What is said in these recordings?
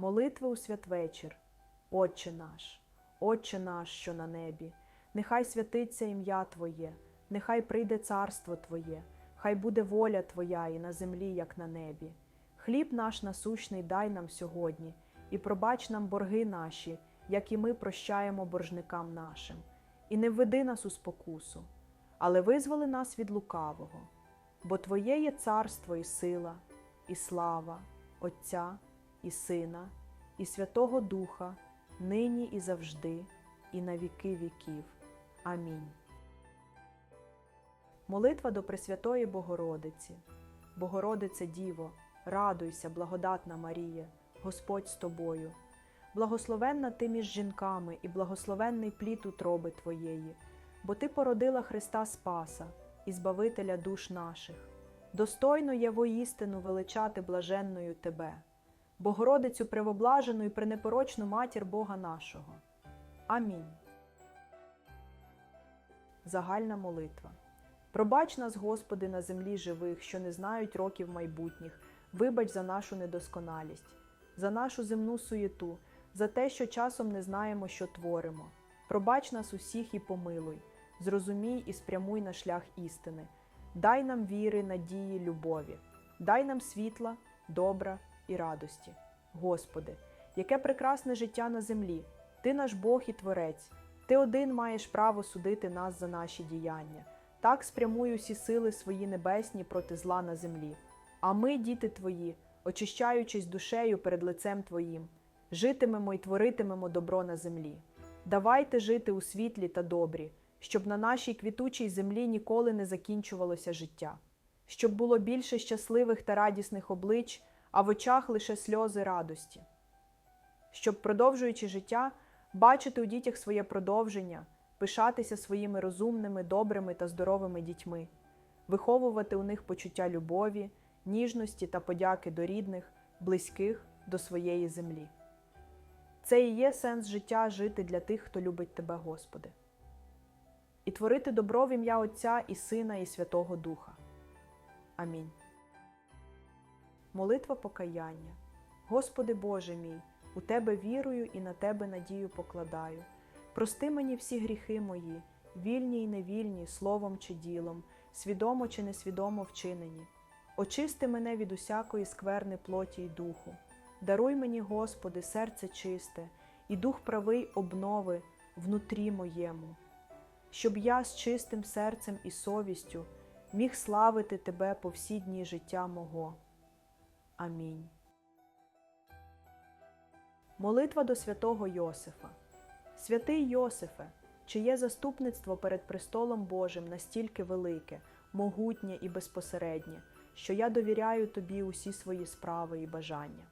Молитви у святвечір, Отче наш, Отче наш, що на небі, нехай святиться ім'я Твоє, нехай прийде царство Твоє, хай буде воля Твоя і на землі, як на небі. Хліб наш насущний дай нам сьогодні, і пробач нам борги наші, як і ми прощаємо боржникам нашим, і не введи нас у спокусу, але визволи нас від лукавого, бо Твоє є царство і сила, і слава, Отця і Сина, і Святого Духа, нині і завжди, і на віки віків. Амінь. Молитва до Пресвятої Богородиці. Богородице Діво, радуйся, благодатна Марія, Господь з тобою. Благословенна ти між жінками і благословенний плід утроби Твоєї, бо Ти породила Христа Спаса і Збавителя душ наших. Достойно є воістину величати блаженною Тебе, Богородицю превоблажену і пренепорочну матір Бога нашого. Амінь. Загальна молитва. Пробач нас, Господи, на землі живих, що не знають років майбутніх, вибач за нашу недосконалість, за нашу земну суєту, за те, що часом не знаємо, що творимо. Пробач нас усіх і помилуй, зрозумій і спрямуй на шлях істини. Дай нам віри, надії, любові, дай нам світла, добра і радості. Господи, яке прекрасне життя на землі! Ти наш Бог і Творець, Ти один маєш право судити нас за наші діяння. Так спрямуй усі сили свої небесні проти зла на землі. А ми, діти Твої, очищаючись душею перед лицем Твоїм, житимемо і творитимемо добро на землі. Давайте жити у світлі та добрі, щоб на нашій квітучій землі ніколи не закінчувалося життя, щоб було більше щасливих та радісних облич, а в очах лише сльози радості, щоб, продовжуючи життя, бачити у дітях своє продовження, пишатися своїми розумними, добрими та здоровими дітьми, виховувати у них почуття любові, ніжності та подяки до рідних, близьких до своєї землі. Це і є сенс життя жити для тих, хто любить тебе, Господи, і творити добро в ім'я Отця і Сина, і Святого Духа. Амінь. Молитва покаяння. Господи Боже мій, у Тебе вірую і на Тебе надію покладаю. Прости мені всі гріхи мої, вільні й невільні, словом чи ділом, свідомо чи несвідомо вчинені. Очисти мене від усякої скверни плоті й духу. Даруй мені, Господи, серце чисте, і дух правий обнови внутрі моєму, щоб я з чистим серцем і совістю міг славити Тебе по всі дні життя мого. Амінь. Молитва до святого Йосифа. Святий Йосифе, чиє заступництво перед престолом Божим настільки велике, могутнє і безпосереднє, що я довіряю тобі усі свої справи і бажання.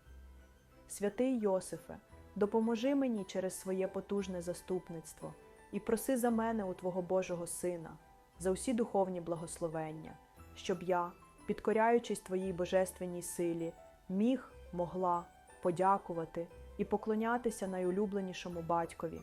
Святий Йосифе, допоможи мені через своє потужне заступництво і проси за мене у Твого Божого Сина, за усі духовні благословення, щоб я, підкоряючись Твоїй божественній силі, міг, могла подякувати і поклонятися найулюбленішому батькові.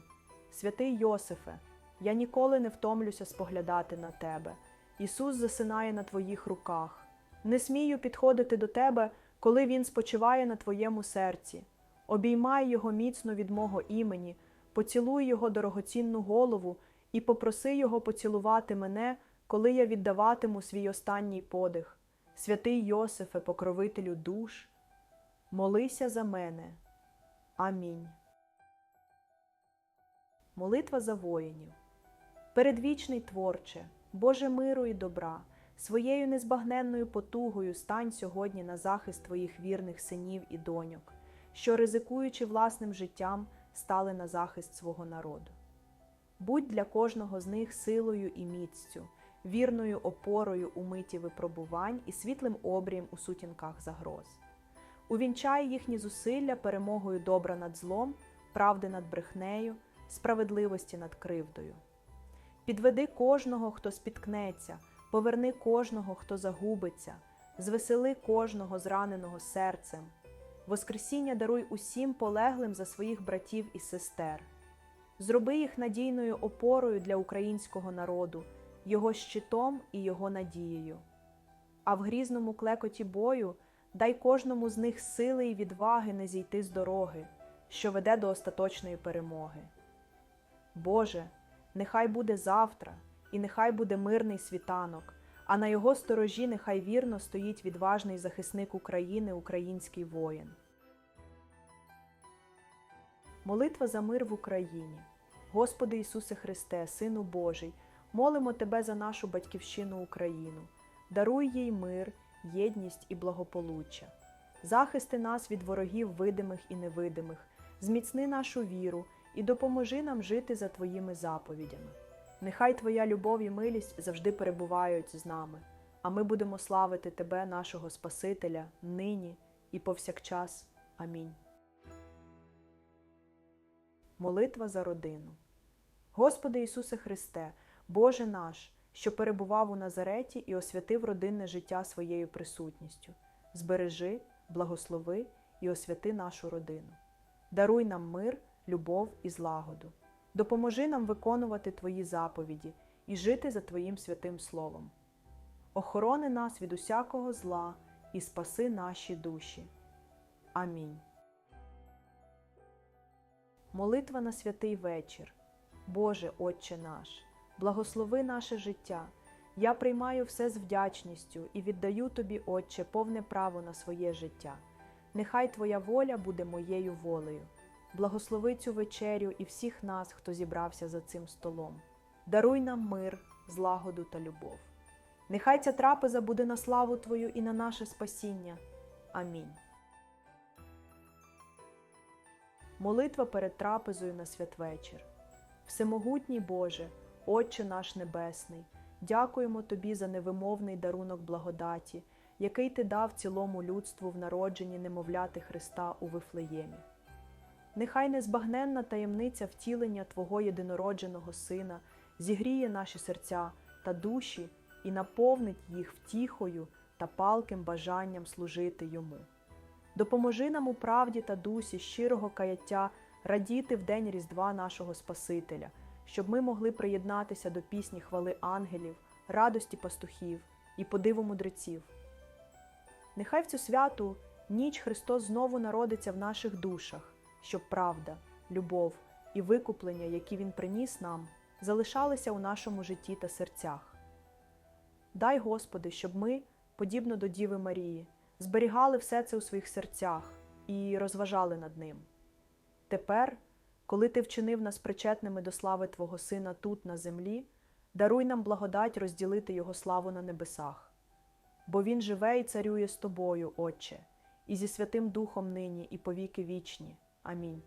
Святий Йосифе, я ніколи не втомлюся споглядати на тебе. Ісус засинає на твоїх руках. Не смію підходити до тебе, коли Він спочиває на твоєму серці. Обіймай Його міцно від мого імені, поцілуй Його дорогоцінну голову і попроси Його поцілувати мене, коли я віддаватиму свій останній подих. Святий Йосифе, покровителю душ, молися за мене. Амінь. Молитва за воїнів. Передвічний творче, Боже миру і добра, своєю незбагненною потугою стань сьогодні на захист твоїх вірних синів і доньок, що, ризикуючи власним життям, стали на захист свого народу. Будь для кожного з них силою і міцю, вірною опорою у миті випробувань і світлим обрієм у сутінках загроз. Увінчай їхні зусилля перемогою добра над злом, правди над брехнею, справедливості над кривдою. Підведи кожного, хто спіткнеться, поверни кожного, хто загубиться, звесели кожного зраненого серцем. Воскресіння даруй усім полеглим за своїх братів і сестер. Зроби їх надійною опорою для українського народу, його щитом і його надією. А в грізному клекоті бою дай кожному з них сили і відваги не зійти з дороги, що веде до остаточної перемоги. Боже, нехай буде завтра, і нехай буде мирний світанок, а на його сторожі нехай вірно стоїть відважний захисник України, український воїн. Молитва за мир в Україні. Господи Ісусе Христе, Сину Божий, молимо Тебе за нашу батьківщину Україну. Даруй їй мир, єдність і благополуччя. Захисти нас від ворогів видимих і невидимих, зміцни нашу віру і допоможи нам жити за Твоїми заповідями. Нехай Твоя любов і милість завжди перебувають з нами, а ми будемо славити Тебе, нашого Спасителя, нині і повсякчас. Амінь. Молитва за родину. Господи Ісусе Христе, Боже наш, що перебував у Назареті і освятив родинне життя своєю присутністю, збережи, благослови і освяти нашу родину. Даруй нам мир, любов і злагоду. Допоможи нам виконувати Твої заповіді і жити за Твоїм святим Словом. Охорони нас від усякого зла і спаси наші душі. Амінь. Молитва на святий вечір. Боже, Отче наш, благослови наше життя. Я приймаю все з вдячністю і віддаю Тобі, Отче, повне право на своє життя. Нехай Твоя воля буде моєю волею. Благослови цю вечерю і всіх нас, хто зібрався за цим столом. Даруй нам мир, злагоду та любов. Нехай ця трапеза буде на славу Твою і на наше спасіння. Амінь. Молитва перед трапезою на святвечір. Всемогутній Боже, Отче наш Небесний, дякуємо Тобі за невимовний дарунок благодаті, який Ти дав цілому людству в народженні немовляти Христа у Вифлеємі. Нехай незбагненна таємниця втілення Твого єдинородженого Сина зігріє наші серця та душі і наповнить їх втіхою та палким бажанням служити Йому. Допоможи нам у правді та дусі щирого каяття радіти в день Різдва нашого Спасителя, щоб ми могли приєднатися до пісні хвали ангелів, радості пастухів і подиву мудреців. Нехай в цю святу ніч Христос знову народиться в наших душах, щоб правда, любов і викуплення, які Він приніс нам, залишалися у нашому житті та серцях. Дай, Господи, щоб ми, подібно до Діви Марії, зберігали все це у своїх серцях і розважали над ним. Тепер, коли ти вчинив нас причетними до слави Твого Сина тут, на землі, даруй нам благодать розділити Його славу на небесах. Бо Він живе і царює з тобою, Отче, і зі Святим Духом нині, і повіки вічні. Амінь.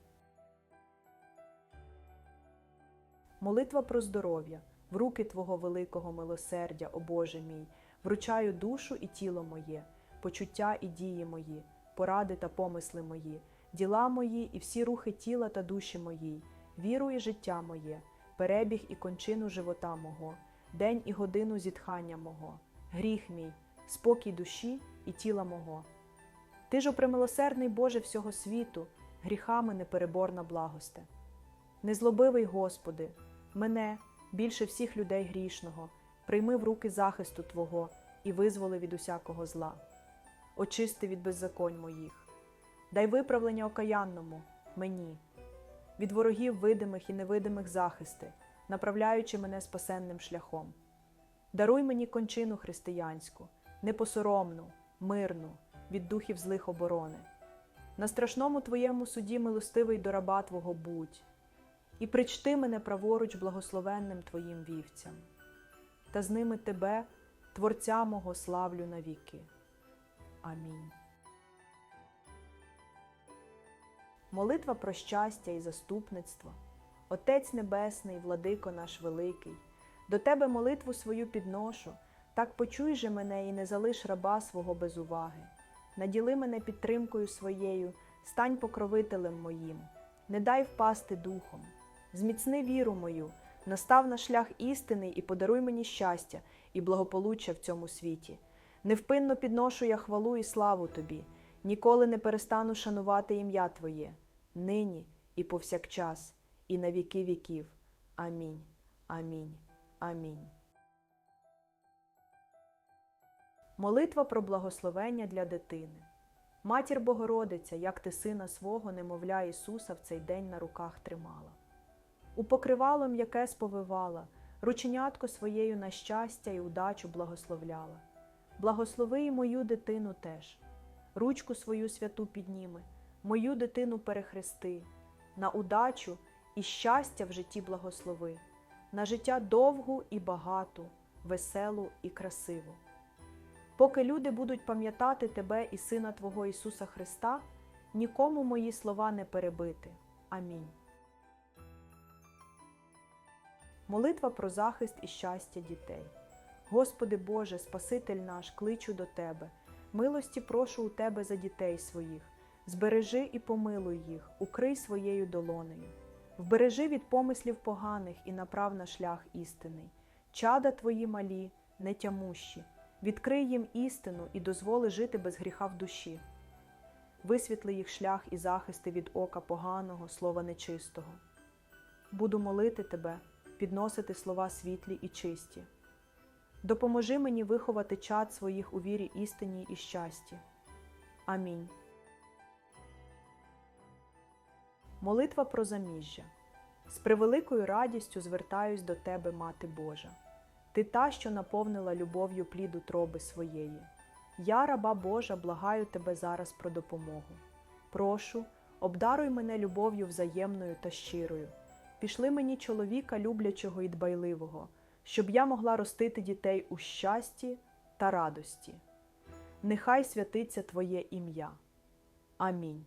Молитва про здоров'я, в руки Твого великого милосердя, о Боже мій, вручаю душу і тіло моє, почуття і дії мої, поради та помисли мої, діла мої і всі рухи тіла та душі моїй, віру і життя моє, перебіг і кончину живота мого, день і годину зітхання мого, гріх мій, спокій душі і тіла мого. Ти ж, о примилосердний Боже всього світу, гріхами непереборна благосте. Незлобивий Господи, мене, більше всіх людей грішного, прийми в руки захисту Твого і визволи від усякого зла. Очисти від беззаконь моїх, дай виправлення окаянному мені, від ворогів видимих і невидимих захисти, направляючи мене спасенним шляхом. Даруй мені кончину християнську, непосоромну, мирну, від духів злих оборони. На страшному Твоєму суді милостивий до раба Твого будь, і причти мене праворуч благословенним Твоїм вівцям, та з ними Тебе, Творця мого, славлю навіки. Амінь. Молитва про щастя і заступництво. Отець Небесний, владико наш великий, до Тебе молитву свою підношу, так почуй же мене і не залиш раба свого без уваги. Наділи мене підтримкою своєю, стань покровителем моїм, не дай впасти духом, зміцни віру мою, настав на шлях істини і подаруй мені щастя і благополуччя в цьому світі. Невпинно підношу я хвалу і славу Тобі, ніколи не перестану шанувати ім'я Твоє, нині і повсякчас, і на віки віків. Амінь. Амінь. Амінь. Молитва про благословення для дитини. Матір Богородиця, як ти сина свого, немовля Ісуса, в цей день на руках тримала. У покривало м'яке сповивала, рученятко своєю на щастя і удачу благословляла. Благослови і мою дитину теж, ручку свою святу підніми, мою дитину перехрести, на удачу і щастя в житті благослови, на життя довгу і багату, веселу і красиву. Поки люди будуть пам'ятати тебе і Сина Твого Ісуса Христа, нікому мої слова не перебити. Амінь. Молитва про захист і щастя дітей. Господи Боже, Спаситель наш, кличу до Тебе, милості прошу у Тебе за дітей своїх, збережи і помилуй їх, укрий своєю долонею, вбережи від помислів поганих і направ на шлях істинний, чада Твої малі, нетямущі, відкрий їм істину і дозволи жити без гріха в душі. Висвітли їх шлях і захисти від ока поганого, слова нечистого. Буду молити Тебе, підносити слова світлі і чисті. Допоможи мені виховати чад своїх у вірі істині і щасті. Амінь. Молитва про заміжжя. З превеликою радістю звертаюсь до Тебе, Мати Божа. Ти та, що наповнила любов'ю плід утроби своєї. Я, раба Божа, благаю Тебе зараз про допомогу. Прошу, обдаруй мене любов'ю взаємною та щирою. Пішли мені чоловіка люблячого і дбайливого, щоб я могла ростити дітей у щасті та радості. Нехай святиться Твоє ім'я. Амінь.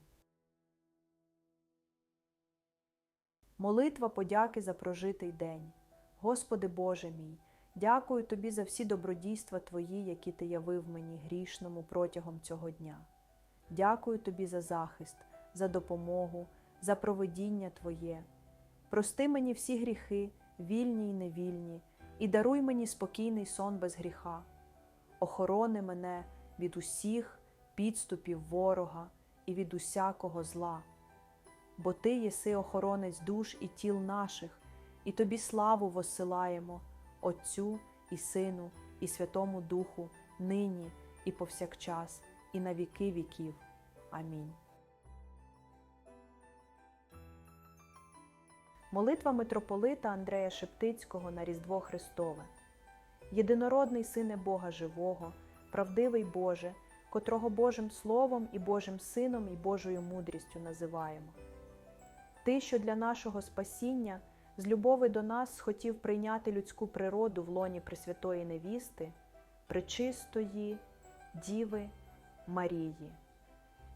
Молитва подяки за прожитий день. Господи Боже мій, дякую Тобі за всі добродійства Твої, які Ти явив мені грішному протягом цього дня. Дякую Тобі за захист, за допомогу, за проведіння Твоє. Прости мені всі гріхи, вільні й невільні, і даруй мені спокійний сон без гріха. Охорони мене від усіх підступів ворога і від усякого зла. Бо Ти єси охоронець душ і тіл наших, і Тобі славу воссилаємо, Отцю і Сину, і Святому Духу, нині і повсякчас, і на віки віків. Амінь. Молитва митрополита Андрея Шептицького на Різдво Христове. Єдинородний Сине Бога Живого, правдивий Боже, котрого Божим Словом і Божим Сином і Божою мудрістю називаємо. Ти, що для нашого спасіння з любови до нас схотів прийняти людську природу в лоні Пресвятої Невісти, пречистої Діви Марії.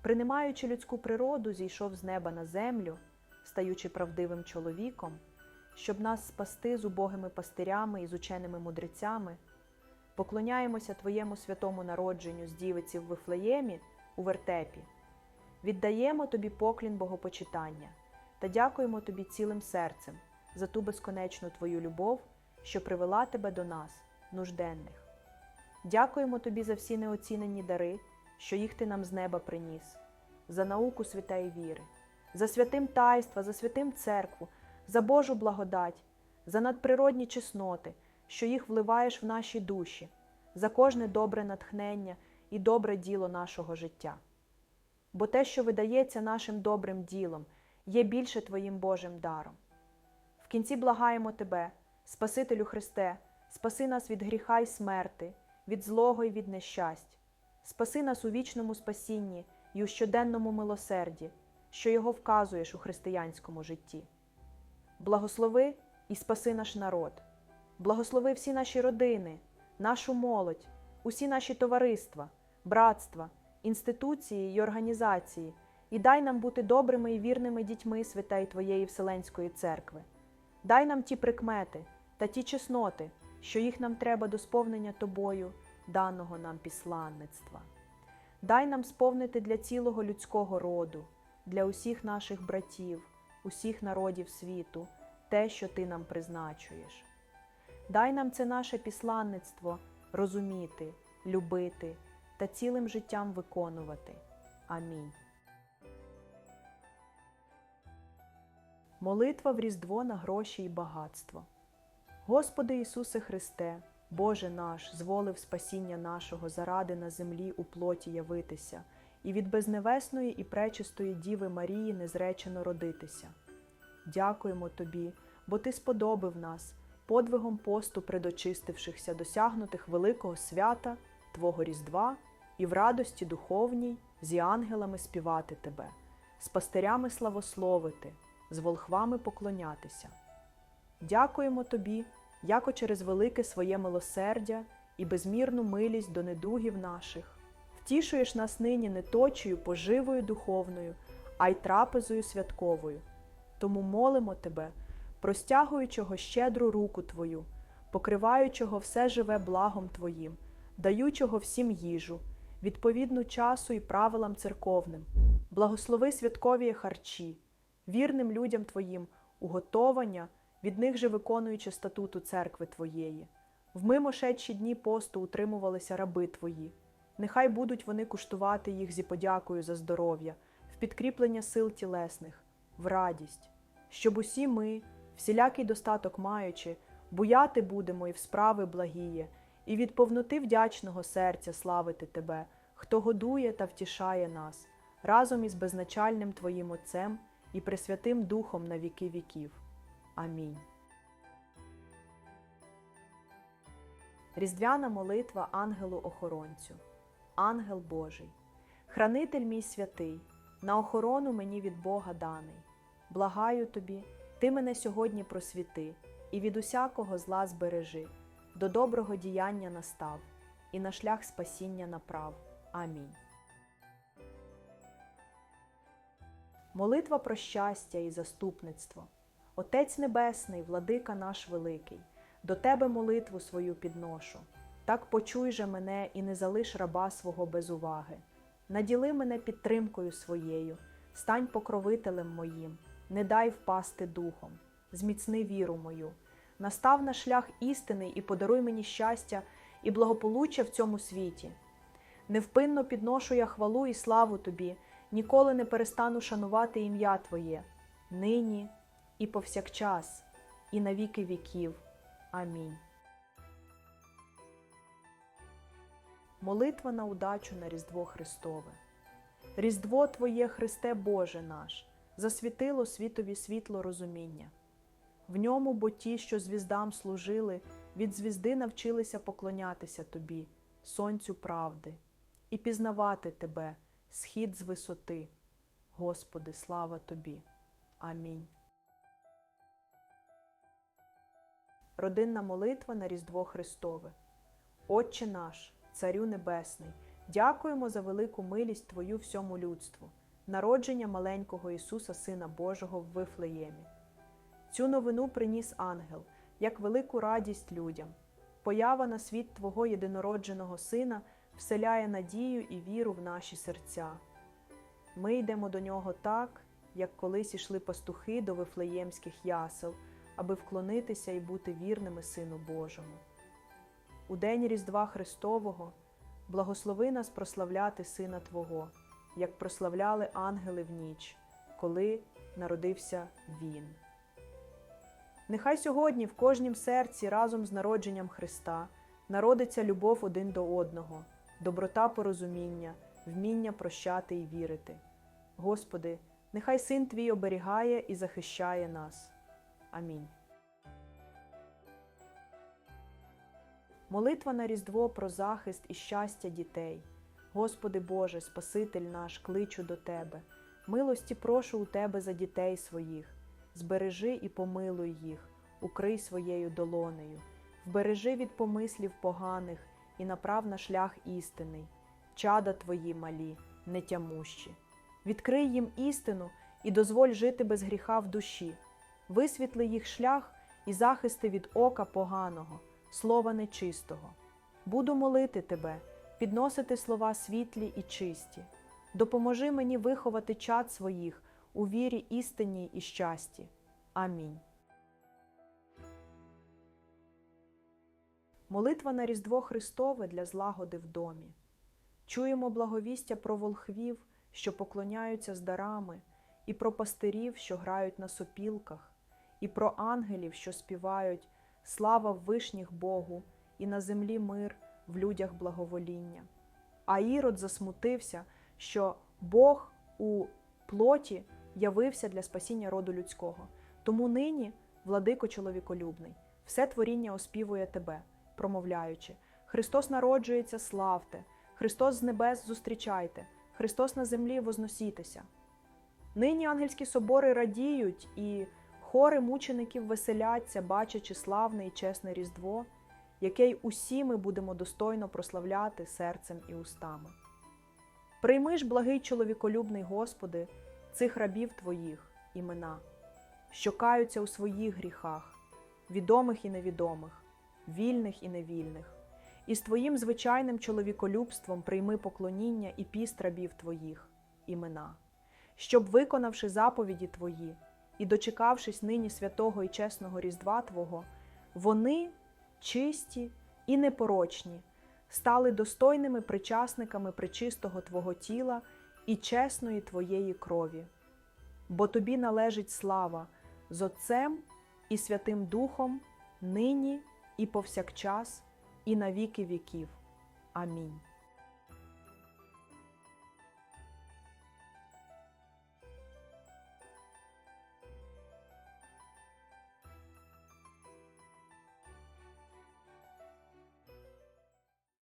Принимаючи людську природу, зійшов з неба на землю, стаючи правдивим чоловіком, щоб нас спасти з убогими пастирями і з ученими мудрецями, поклоняємося Твоєму святому народженню з дівиці в Вифлеємі у вертепі, віддаємо Тобі поклін богопочитання та дякуємо Тобі цілим серцем за ту безконечну Твою любов, що привела Тебе до нас, нужденних. Дякуємо Тобі за всі неоцінені дари, що їх Ти нам з неба приніс, за науку святої віри, за святим тайства, за святим церкву, за Божу благодать, за надприродні чесноти, що їх вливаєш в наші душі, за кожне добре натхнення і добре діло нашого життя. Бо те, що видається нашим добрим ділом, є більше Твоїм Божим даром. В кінці благаємо Тебе, Спасителю Христе, спаси нас від гріха й смерти, від злого й від нещасть, спаси нас у вічному спасінні і у щоденному милосерді, що його вказуєш у християнському житті. Благослови і спаси наш народ, благослови всі наші родини, нашу молодь, усі наші товариства, братства, інституції й організації, і дай нам бути добрими і вірними дітьми святей Твоєї Вселенської церкви. Дай нам ті прикмети та ті чесноти, що їх нам треба до сповнення Тобою, даного нам післанництва. Дай нам сповнити для цілого людського роду, для усіх наших братів, усіх народів світу, те, що Ти нам призначуєш. Дай нам це наше післанництво розуміти, любити та цілим життям виконувати. Амінь. Молитва в Різдво на гроші і багатство. Господи Ісусе Христе, Боже наш, зволив спасіння нашого заради на землі у плоті явитися і від безневесної і пречистої Діви Марії незречено родитися. Дякуємо Тобі, бо Ти сподобив нас, подвигом посту предочистившихся, досягнутих великого свята, Твого Різдва і в радості духовній зі ангелами співати Тебе, з пастирями славословити, з волхвами поклонятися. Дякуємо Тобі, яко через велике своє милосердя і безмірну милість до недугів наших. Втішуєш нас нині не точою поживою духовною, а й трапезою святковою. Тому молимо Тебе, простягуючого щедру руку Твою, покриваючого все живе благом Твоїм, даючого всім їжу, відповідну часу і правилам церковним, благослови святкові харчі, вірним людям Твоїм, уготовання, від них же виконуючи статуту церкви Твоєї. В мимошедші дні посту утримувалися раби Твої. Нехай будуть вони куштувати їх зі подякою за здоров'я, в підкріплення сил тілесних, в радість, щоб усі ми, всілякий достаток маючи, буяти будемо і в справи благіє, і від повноти вдячного серця славити Тебе, хто годує та втішає нас, разом із безначальним Твоїм Отцем і Пресвятим Духом на віки віків. Амінь. Різдвяна молитва ангелу-охоронцю. Ангел Божий, хранитель мій святий, на охорону мені від Бога даний. Благаю тобі, ти мене сьогодні просвіти, і від усякого зла збережи, до доброго діяння настав, і на шлях спасіння направ. Амінь. Молитва про щастя і заступництво. Отець Небесний, владика наш великий, до Тебе молитву свою підношу. Так почуй же мене і не залиш раба свого без уваги. Наділи мене підтримкою своєю, стань покровителем моїм, не дай впасти духом, зміцни віру мою, настав на шлях істини і подаруй мені щастя і благополуччя в цьому світі. Невпинно підношу я хвалу і славу Тобі, ніколи не перестану шанувати ім'я Твоє, нині і повсякчас, і на віки віків. Амінь. Молитва на удачу на Різдво Христове. Різдво Твоє, Христе Боже наш, засвітило світові світло розуміння. В ньому бо ті, що звіздам служили, від звізди навчилися поклонятися Тобі, Сонцю правди, і пізнавати Тебе, схід з висоти. Господи, слава Тобі. Амінь. Родинна молитва на Різдво Христове. Отче наш, Царю Небесний, дякуємо за велику милість Твою всьому людству, народження маленького Ісуса, Сина Божого в Вифлеємі. Цю новину приніс ангел, як велику радість людям. Поява на світ Твого єдинородженого Сина вселяє надію і віру в наші серця. Ми йдемо до нього так, як колись ішли пастухи до вифлеємських ясел, аби вклонитися і бути вірними Сину Божому. У день Різдва Христового благослови нас прославляти Сина Твого, як прославляли ангели в ніч, коли народився Він. Нехай сьогодні в кожнім серці разом з народженням Христа народиться любов один до одного, доброта порозуміння, вміння прощати і вірити. Господи, нехай Син Твій оберігає і захищає нас. Амінь. Молитва на Різдво про захист і щастя дітей. Господи Боже, Спаситель наш, кличу до Тебе. Милості прошу у Тебе за дітей своїх. Збережи і помилуй їх, укрий своєю долонею, вбережи від помислів поганих і направ на шлях істинний, чада Твої малі, нетямущі. Відкрий їм істину і дозволь жити без гріха в душі, висвітли їх шлях і захисти від ока поганого слова нечистого. Буду молити тебе, підносити слова світлі і чисті. Допоможи мені виховати чад своїх у вірі істинній і щасті. Амінь. Молитва на Різдво Христове для злагоди в домі. Чуємо благовістя про волхвів, що поклоняються з дарами, і про пастирів, що грають на сопілках, і про ангелів, що співають слава в вишніх Богу, і на землі мир, в людях благовоління. А Ірод засмутився, що Бог у плоті явився для спасіння роду людського. Тому нині, владико чоловіколюбний, все творіння оспівує тебе, промовляючи: Христос народжується, славте, Христос з небес зустрічайте, Христос на землі возносітеся. Нині ангельські собори радіють, і хори мучеників веселяться, бачачи славне і чесне Різдво, яке й усі ми будемо достойно прославляти серцем і устами. Прийми ж, благий чоловіколюбний Господи, цих рабів Твоїх імена, що каються у своїх гріхах, відомих і невідомих, вільних і невільних, і з Твоїм звичайним чоловіколюбством прийми поклоніння і піст рабів Твоїх імена, щоб, виконавши заповіді Твої і дочекавшись нині святого і чесного Різдва Твого, вони, чисті і непорочні, стали достойними причасниками причистого Твого тіла і чесної Твоєї крові. Бо Тобі належить слава з Отцем і Святим Духом, нині і повсякчас, і на віки віків. Амінь.